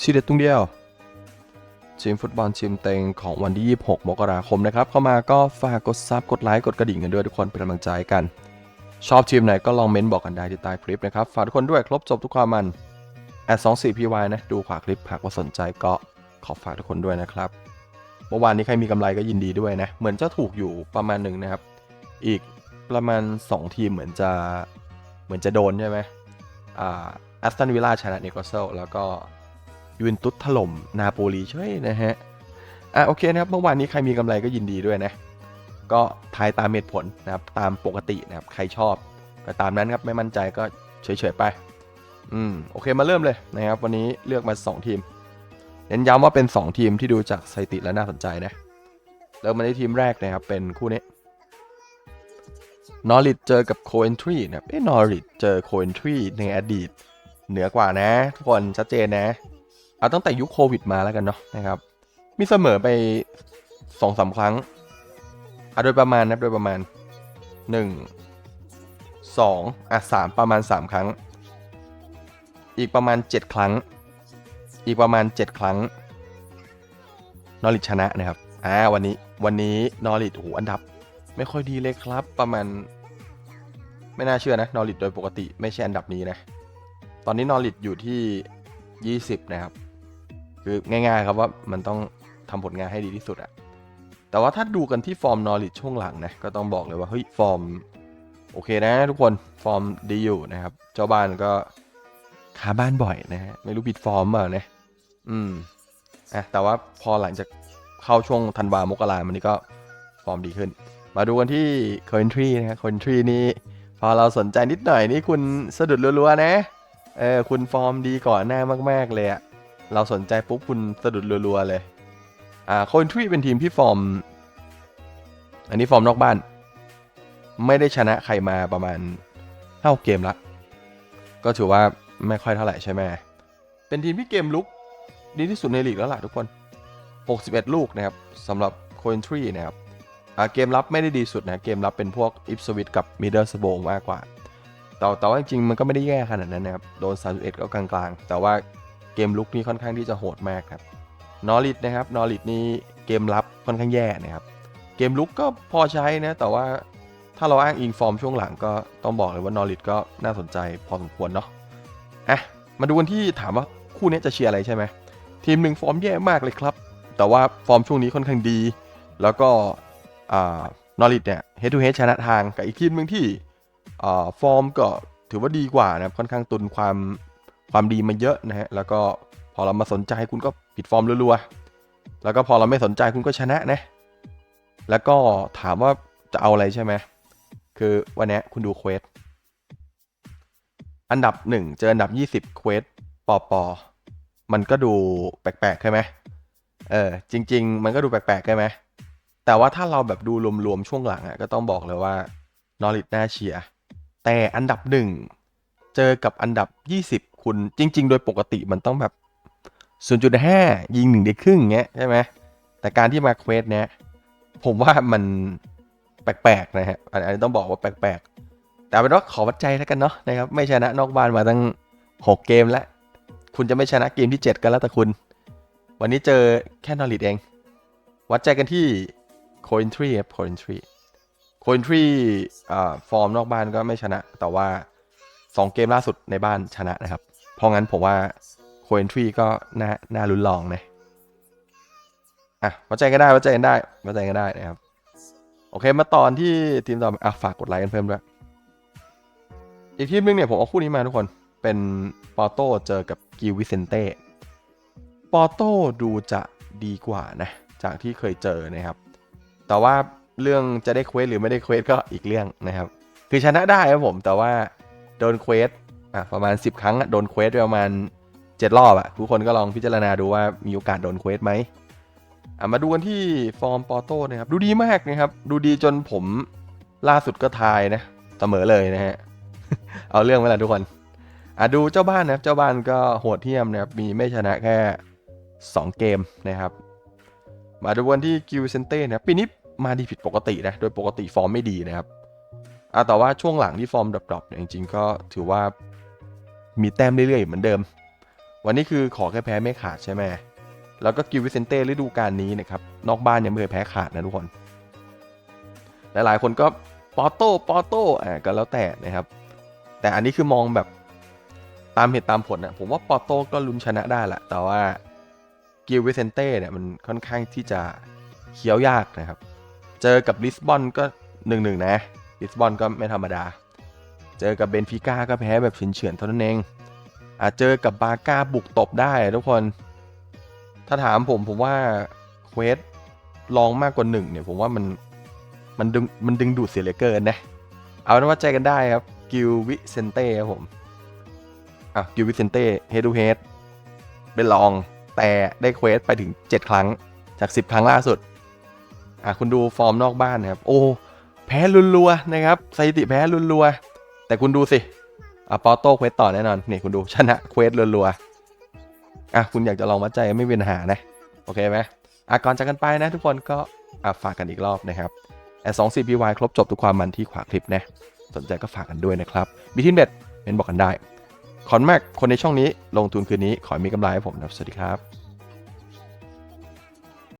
ชีเด็ดตรงเดียวทีมฟุตบอลทีมเต็งของวันที่ 26 มกราคมนะครับ เข้ามาก็ฝากกดซับกดไลค์กดกระดิ่งกันด้วยทุกคนเป็นกำลังใจกัน ชอบทีมไหนก็ลองเม้นบอกกันได้ที่ใต้คลิปนะครับ ฝากทุกคนด้วยครบจบทุกความมันแอด2 4 py นะ ดูขวาคลิปหากว่าสนใจก็ขอฝากทุกคนด้วยนะครับ เมื่อวานนี้ใครมีกำไรก็ยินดีด้วยนะ เหมือนจะถูกอยู่ประมาณหนึ่งนะครับ อีกประมาณ 2 ทีมเหมือนจะเหมือนจะโดนใช่ไหมอ่าแอสตันวิลล่าชนะนิโคลเซลแล้วก็ ยูเวนตุสถล่มนาโปลีช่วยนะฮะ อะโอเคนะครับ เมื่อวานนี้ใครมีกำไรก็ยินดีด้วยนะ ก็ทายตามเหตุผลนะครับ ตามปกตินะครับ ใครชอบก็ตามนั้นครับ ไม่มั่นใจก็เฉยๆไป อืม โอเคมาเริ่มเลยนะครับ วันนี้เลือกมา 2 ทีม เน้นย้ำว่าเป็น 2 ทีมที่ดูจากสถิติแล้วน่าสนใจนะ เริ่มมาที่ทีมแรกนะครับ เป็นคู่นี้นอริทเจอกับโคเอนทรีนะครับเอ้นอริทเจอโคเอนทรีในอดีต เหนือกว่านะ ทุกคนชัดเจนนะ เอาตั้งแต่ยุคโควิดมาแล้วกันเนาะนะครับ มีเสมอไปสองสามครั้งอะโดยประมาณนะโดยประมาณหนึ่งสองอะสามประมาณสามครั้ง อีกประมาณเจ็ดครั้ง อีกประมาณเจ็ดครั้งนอริชนะนะครับอ่าวันนี้วันนี้นอริทโหอันดับ ไม่ค่อยดีเลยครับ ประมาณ ไม่น่าเชื่อนะนอริทโดยปกติไม่ใช่อันดับนี้นะ ตอนนี้นอริทอยู่ที่ 20 นะครับ คือง่ายๆครับว่ามันต้องทำผลงานให้ดีที่สุดอะแต่ว่าถ้าดูกันที่ฟอร์มนอริทช่วงหลังนะก็ต้องบอกเลยว่าเฮ้ยฟอร์มโอเคนะทุกคนฟอร์มดีอยู่นะครับ เจ้าบ้านก็ขาบ้านบ่อยนะฮะไม่รู้ผิดฟอร์มเปล่านะอืมอะแต่ว่าพอหลังจากเข้าช่วงธันวามกรามันนี้ก็ฟอร์มดีขึ้น มาดูกันที่คอนทรีนะครับคอนทรีนี่พอเราสนใจนิดหน่อยนี่คุณสะดุดรัวๆนะเออคุณฟอร์มดีก่อนหน้ามากๆเลยอะ เราสนใจปุ๊บคุณสะดุดรัวๆเลยอ่าโคนทรีเป็นทีมที่ฟอร์ม อันนี้ฟอร์มนอกบ้าน ไม่ได้ชนะใครมาประมาณเท่าเกมละ ก็ถือว่าไม่ค่อยเท่าไหร่ใช่ไหมเป็นทีมที่เกมลุกดีที่สุดในลีกแล้วล่ะทุกคน 61 ลูกนะครับสำหรับโคนทรีนะครับเกมรับไม่ได้ดีสุดนะ เกมรับเป็นพวกอิฟสวิตกับมิดเดิลสโบมากกว่าแต่แต่ว่าจริงๆมันก็ไม่ได้แย่ขนาดนั้นนะครับ โดน 31 ก็กลางๆ แต่ว่า เกมลุกนี่ค่อนข้างที่จะโหดมากครับนอริทนะครับนอริทนี่เกมรับค่อนข้างแย่นะครับ เกมลุกก็พอใช้นะ แต่ว่าถ้าเราอ้างอิงฟอร์มช่วงหลังก็ต้องบอกเลยว่านอริทก็น่าสนใจพอสมควรเนาะอะมาดูกันที่ถามว่าคู่นี้จะเชียร์อะไรใช่ไหมทีมหนึ่งฟอร์มแย่มากเลยครับ แต่ว่าฟอร์มช่วงนี้ค่อนข้างดี แล้วก็นอริทเนี่ยเฮดทูเฮดชนะทางกับอีกทีมหนึ่งที่ฟอร์มก็ถือว่าดีกว่านะครับค่อนข้างตุนความ ความดีมาเยอะนะฮะแล้วก็พอเรามาสนใจคุณก็ปิดฟอร์มรัวๆแล้วก็พอเราไม่สนใจคุณก็ชนะนะ แล้วก็ถามว่าจะเอาอะไรใช่ไหมคือวันนี้คุณดูเควสอันดับ 1 เจออันดับ 20เควสปอปอมันก็ดูแปลกๆใช่ไหมเออจริง ๆ มันก็ดูแปลกๆใช่ไหมแต่ว่าถ้าเราแบบดูรวมๆช่วงหลังอะก็ต้องบอกเลยว่านอริทน่าเชียร์แต่อันดับ 1 เจอกับอันดับ 20 คุณจริง ๆ โดยปกติมันต้องแบบ 0.5 ยิงหนึ่งได้ครึ่งเงี้ยใช่ไหมแต่การที่มาเควสเนี้ยผมว่ามันแปลกๆนะฮะอันนี้ต้องบอกว่าแปลกๆ แต่เป็นว่าขอวัดใจแล้วกันเนาะนะครับไม่ชนะนอกบ้านมาตั้ง 6 เกมแล้ว คุณจะไม่ชนะเกมที่ 7 กันแล้วแต่คุณ วันนี้เจอแค่นอริทเอง วัดใจกันที่โคอินทรีครับโคอินทรีโคอินทรีฟอร์มนอกบ้านก็ไม่ชนะ แต่ว่า 2 เกมล่าสุดในบ้านชนะนะครับ เพราะงั้นผมว่าโคเอนทรีก็น่าน่าลุ้นลองนะอะวัดใจกันได้วัดใจกันได้วัดใจกันได้นะครับโอเคมาตอนที่ทีมต่อไปอะฝากกดไลค์กันเพิ่มด้วยอีกทีมนึงเนี่ยผมเอาคู่นี้มาทุกคนเป็นปอโต้เจอกับกิววิเซนเต้ปอโต้ดูจะดีกว่านะจากที่เคยเจอนะครับ แต่ว่าเรื่องจะได้เควสหรือไม่ได้เควสก็อีกเรื่องนะครับ คือชนะได้ครับผมแต่ว่าโดนเควส อะประมาณ 10 ครั้งโดนเควสไปประมาณ 7 รอบอะทุกคนก็ลองพิจารณาดูว่ามีโอกาสโดนเควสไหมอะมาดูกันที่ฟอร์มปอโต้นะครับ ดูดีมากนะครับ ดูดีจนผมล่าสุดก็ทายนะเสมอเลยนะฮะ เอาเรื่องไว้ละทุกคนอะดูเจ้าบ้านนะครับ เจ้าบ้านก็โหดเหี้ยมนะครับ มีไม่ชนะแค่ 2 เกมนะครับ มาดูกันที่กิวเซนเต้นะปีนี้มาดีผิดปกตินะ โดยปกติฟอร์มไม่ดีนะครับอะแต่ว่าช่วงหลังที่ฟอร์มดรอปๆเนี่ยจริงๆก็ถือว่า มีแต้มเรื่อยๆเหมือนเดิม วันนี้คือขอแค่แพ้ไม่ขาดใช่ไหมแล้วก็กิววิเซนเต้ฤดูกาลนี้นะครับนอกบ้านยังไม่เคยแพ้ขาดนะทุกคน หลายๆคนก็ปอโต้ปอโต้อ่าก็แล้วแต่นะครับ แต่อันนี้คือมองแบบตามเหตุตามผลนะผมว่าปอโต้ก็ลุ้นชนะได้แหละแต่ว่ากิววิเซนเต้เนี่ยมันค่อนข้างที่จะเคี้ยวยากนะครับ เจอกับลิสบอนก็หนึ่งหนึ่งนะลิสบอนก็ไม่ธรรมดา เจอกับเบนฟิก้าก็แพ้แบบเฉือนๆเท่านั้นเองอาจเจอกับบาร์กาบุกตบได้ทุกคน ถ้าถามผมผมว่าเควสลองมากกว่าหนึ่งเนี่ยผมว่ามันมันดึงมันดึงดูดเสียเหลือเกินนะ เอาเป็นว่าใจกันได้ครับ กิลวิเซนเต้ครับผมอะกิลวิเซนเต้เฮดูเฮดเป็นลองแต่ได้เควสไปถึง 7 ครั้งจาก 10 ครั้งล่าสุด อะคุณดูฟอร์มนอกบ้านนะครับ โอ้ แพ้รัวนะครับสถิติแพ้รัว แต่คุณดูสิอะปอโต้เควสต่อแน่นอนนี่คุณดูชนะเควสรัวๆอะคุณอยากจะลองวัดใจไม่มีปัญหานะ โอเคไหมอะก่อนจากกันไปนะทุกคนก็อะฝากกันอีกรอบนะครับแอสองซีพีวครบจบทุกความมันที่ขวาคลิปนะสนใจก็ฝากกันด้วยนะครับมีทินเบ็ดเป็นบอกกันได้ ขอนมากคนในช่องนี้ลงทุนคืนนี้ขอให้มีกำไรให้ผมนะสวัสดีครับ